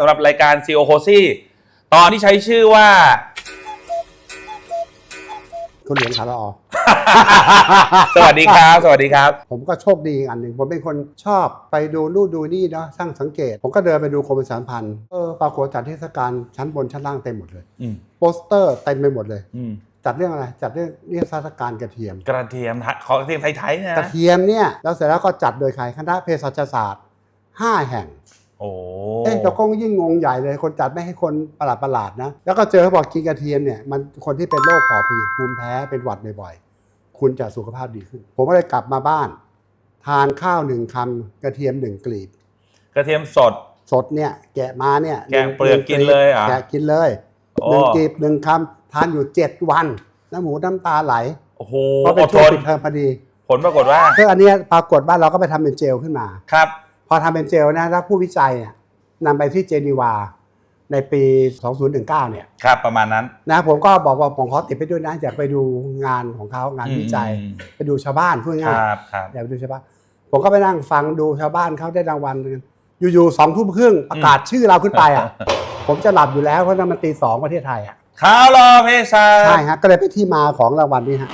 สำหรับรายการ CEO c o s y ตอนที่ใช้ชื่อว่าคุณเหลียงขาละออ สวัสดีครับ สวัสดีครับ ผมก็โชคดีอันหนึ่ง ผมเป็นคนชอบไปดูนู่นดูนี่เนาะช่างสังเกต ผมก็เดินไปดูกรมประชาสัมพันธ์เออปรากฏจัดเทศกาลชั้นบนชั้นล่างเต็มหมดเลย อืมโปสเตอร์เต็มไปหมดเลย อืมจัดเรื่องอะไร จัดเรื่องเรื่องเทศกาลกระเทียม กระเทียมไทยขอกระเทียมไทยๆเนยกระนะเทียมเนี่ยแล้วเสร็จแล้วก็จัดโดยใครคณะเภสัชศาสตร์ 5 แห่ง โอ้เอ๊ะเราก็ยิ่งงงใหญ่เลย คนจัดไม่ให้คนประหลาดประหลาดๆนะ แล้วก็เจอเขาบอกกินกระเทียมเนี่ยมันคนที่เป็นโรคหอบหืดภูมิแพ้เป็นหวัดบ่อยๆ คุณจะสุขภาพดีขึ้น ผมก็เลยกลับมาบ้าน ทานข้าวหนึ่งคำกระเทียมหนึ่งกลีบ กระเทียมสดสดเนี่ยแกะมาเนี่ยแกะเปลือกกินเลยเหรอแกะกินเลยโอ้หนึ่งกลีบหนึ่งคำทานอยู่เจ็ดวันน้ำหมูน้ำตาไหลโอ้โหเพราะเป็อนดช่ทวงนปิดเทอมพอดี ผลปรากฏว่าซึ่งอันเนี้ยปรากฏว่าเราก็ไปทำเป็นเจลขึ้นมาครับ พอทำเป็นเจลนะแล้วผู้วิจัยเนี่ยนำไปที่เจนีวา ในปี 2019 เนี่ยครับประมาณนั้น นะผมก็บอกว่าผมขอติดไปด้วยนะอยากไปดูงานของเขางานวิจัย อืม ไปดูชาวบ้านพูดคง่ายรับครับ อยากไปดูชาวบ้านผมก็ไปนั่งฟังดูชาวบ้านเขาได้รางวัลกันอยู่ๆสองทุ่มครึ่งประกาศชื่อเราขึ้นไปอะ ผมจะหลับอยู่แล้วเพราะนั่นมันตีสองประเทศไทยอะข่าวรอเพศาใช่ฮะก็เลยเป็นที่มาของรางวัลนี้ฮะ